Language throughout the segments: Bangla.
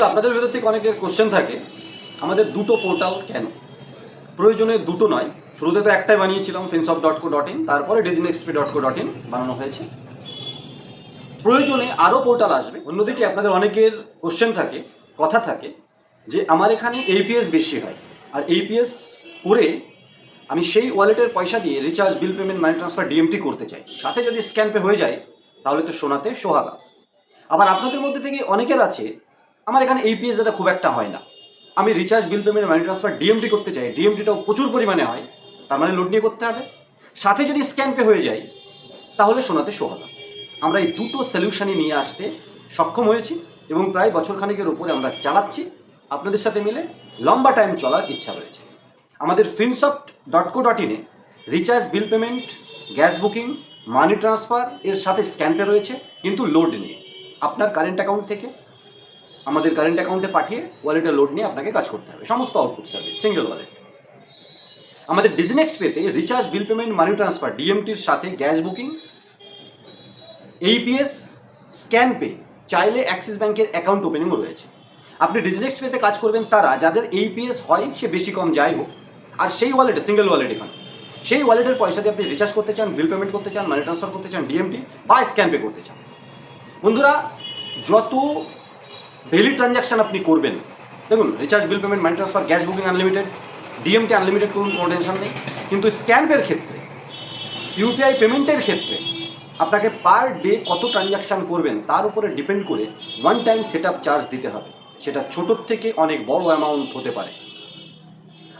বন্ধুরা আপনাদের ভেতর থেকে অনেকের কোশ্চেন থাকে, আমাদের দুটো পোর্টাল কেন? প্রয়োজনে দুটো নয়। শুরুতে তো একটাই বানিয়েছিলাম Finsop dot co dot in তারপরে ডিজনেক্সপি ডট কো ডট ইন বানানো হয়েছে। প্রয়োজনে আরও পোর্টাল আসবে। অন্যদিকে আপনাদের অনেকের কোশ্চেন থাকে, কথা থাকে, যে আমার এখানে এইপিএস বেশি হয়, আর এইপিএস করে আমি সেই ওয়ালেটের পয়সা দিয়ে recharge bill payment money transfer DMT করতে চাই। সাথে যদি স্ক্যান পে হয়ে যায়, তাহলে তো সোনাতে সোহাগা। আবার আপনাদের মধ্যে থেকে অনেকের আছে আমার এখানে এইপিএস দাদা খুব একটা হয় না। আমি recharge bill payment money transfer DMT করতে চাই। ডিএমটিটাও প্রচুর পরিমাণে হয়। তার মানে লোড নিয়ে করতে হবে। সাথে যদি স্ক্যান পে হয়ে যায়, তাহলে সোনাতে সোহাগা আমরা এই দুটো সলিউশানই নিয়ে আসতে সক্ষম হয়েছি এবং প্রায় বছর খানিকের উপরে আমরা চালাচ্ছি। আপনাদের সাথে মিলে লম্বা টাইম চলার ইচ্ছা রয়েছে। আমাদের ফিনসফট ডট কো ডট ইনে recharge bill payment gas booking money transfer এর সাথে স্ক্যান পে রয়েছে। কিন্তু লোড নিয়ে। আপনার কারেন্ট অ্যাকাউন্ট থেকে আমাদের কারেন্ট অ্যাকাউন্টে পাঠিয়ে ওয়ালেটে লোড নিয়ে আপনাকে কাজ করতে হবে। সমস্ত আউটপুট সার্ভিস সিঙ্গেল ওয়ালেট আমাদের ডিজনেক্সট পেতে recharge bill payment money transfer ডিএমটির সাথে gas booking AEPS scan pay চাইলে অ্যাক্সিস ব্যাংকের অ্যাকাউন্ট ওপেনিংও রয়েছে। আপনি ডিজনেক্সট পেতে কাজ করবেন তারা, যাদের এইপিএস হয়, সে বেশি কম যাই হোক, আর সেই ওয়ালেটে সিঙ্গেল ওয়ালেট এখানে সেই ওয়ালেটের পয়সা দিয়ে আপনি রিচার্জ করতে চান বিল পেমেন্ট করতে চান মানি ট্রান্সফার করতে চান ডিএমটি বা স্ক্যান পে করতে চান। বন্ধুরা, যত ডেলি ট্রানজ্যাকশন আপনি করবেন। দেখুন recharge bill payment money transfer gas booking unlimited DMT unlimited করুন কোনো টেনশন নেই। কিন্তু স্ক্যান পের ক্ষেত্রে ইউপিআই পেমেন্টের ক্ষেত্রে, আপনাকে পার ডে কত ট্রানজ্যাকশান করবেন, তার উপরে ডিপেন্ড করে ওয়ান টাইম সেট চার্জ দিতে হবে। সেটা ছোটোর থেকে অনেক বড় অ্যামাউন্ট হতে পারে।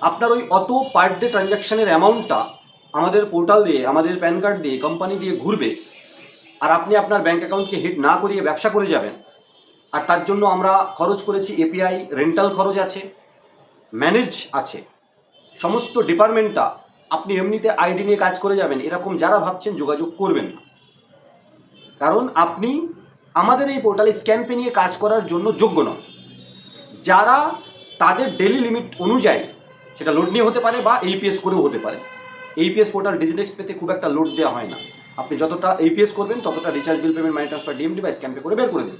আপনার ওই অত পার ডে ট্রানজ্যাকশানের অ্যামাউন্টটা আমাদের পোর্টাল দিয়ে, আমাদের প্যান কার্ড দিয়ে কোম্পানি দিয়ে ঘুরবে। আর আপনি আপনার ব্যাঙ্ক অ্যাকাউন্টকে হিট না করিয়ে ব্যবসা করে যাবেন। আর তার জন্য আমরা খরচ করেছি এপিআই রেন্টাল খরচ আছে ম্যানেজ আছে। সমস্ত ডিপার্টমেন্টটা আপনি এমনিতে আইডি নিয়ে কাজ করে যাবেন, এরকম যারা ভাবছেন যোগাযোগ করবেন না। কারণ আপনি আমাদের এই পোর্টালে স্ক্যান পে নিয়ে কাজ করার জন্য যোগ্য নন। যারা তাদের ডেলি লিমিট অনুযায়ী সেটা লোড নিয়ে হতে পারে বা এইপিএস করেও হতে পারে। এইপিএস পোর্টাল ডিজিটেক্স পেতে খুব একটা লোড দেওয়া হয় না। আপনি যতটা এইপিএস করবেন, ততটা recharge bill payment money transfer DMD বা স্ক্যান পে করে বের করে দিন।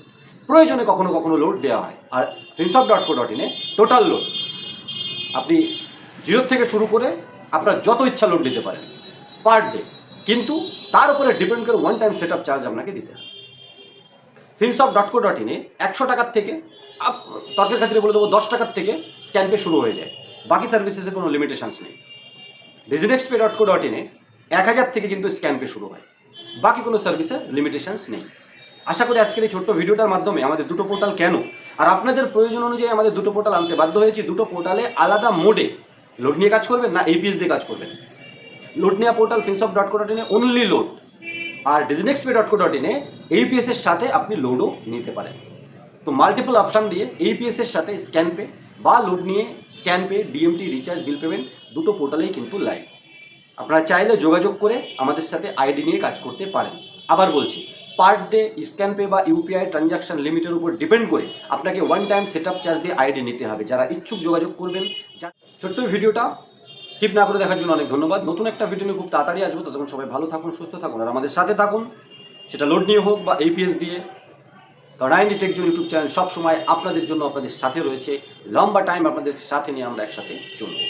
প্রয়োজনে কখনো কখনো লোড দেওয়া হয়। আর ফিনসপ ডট কো ডট ইনে টোটাল লোড আপনি জিরো থেকে শুরু করে আপনার যত ইচ্ছা লোড দিতে পারেন পার ডে কিন্তু তার উপরে ডিপেন্ড করে one time set up charge আপনাকে দিতে হবে ফিনসপ ডট কো ডট ইনে একশো টাকার থেকে আপ- তর্কের খাতিরে বলে দেবো, দশ টাকার থেকে স্ক্যান পে শুরু হয়ে যায়। বাকি সার্ভিসেসের কোনো লিমিটেশনস নেই। Diginext pay dot co dot ইনে এক হাজার থেকে কিন্তু স্ক্যান পে শুরু হয়। বাকি কোনো সার্ভিসের লিমিটেশনস নেই। আশা করি আজকের এই ছোট্ট ভিডিওটার মাধ্যমে আমাদের দুটো পোর্টাল কেন? আর আপনাদের প্রয়োজন অনুযায়ী আমাদের দুটো পোর্টাল আনতে বাধ্য হয়েছি। দুটো পোর্টালে আলাদা মোডে লোড নিয়ে কাজ করবেন না এপিএস দিয়ে কাজ করবেন। লোড নেওয়া portal Finsop dot co dot ইনে অনলি লোড আর Diginext pay dot co dot ইনে এইপিএস এর সাথে আপনি লোডও নিতে পারেন। তো মাল্টিপল অপশান দিয়ে এইপিএস এর সাথে স্ক্যান পে বা লোড নিয়ে scan pay DMT recharge bill payment দুটো পোর্টালেই কিন্তু লাইভ আপনারা চাইলে যোগাযোগ করে আমাদের সাথে আইডি নিয়ে কাজ করতে পারেন। আবার বলছি পার ডে স্ক্যান পে বা ইউপিআই ট্রানজাকশন লিমিটের উপর ডিপেন্ড করে আপনাকে one time set up charge দিয়ে আইডি নিতে হবে। যারা ইচ্ছুক যোগাযোগ করবেন ছোট্ট ভিডিওটা স্কিপ না করে দেখার জন্য অনেক ধন্যবাদ। নতুন একটা ভিডিও নিয়ে খুব তাড়াতাড়ি আসব। ততক্ষণ সবাই ভালো থাকুন, সুস্থ থাকুন, আর আমাদের সাথে থাকুন। সেটা লোড নিয়ে হোক বা এপিএস দিয়ে। কারণ আইনি টেকজন ইউটিউব চ্যানেল সবসময় আপনাদের জন্য আপনাদের সাথে রয়েছে। লম্বা টাইম আপনাদের সাথে নিয়ে আমরা একসাথে চলবো।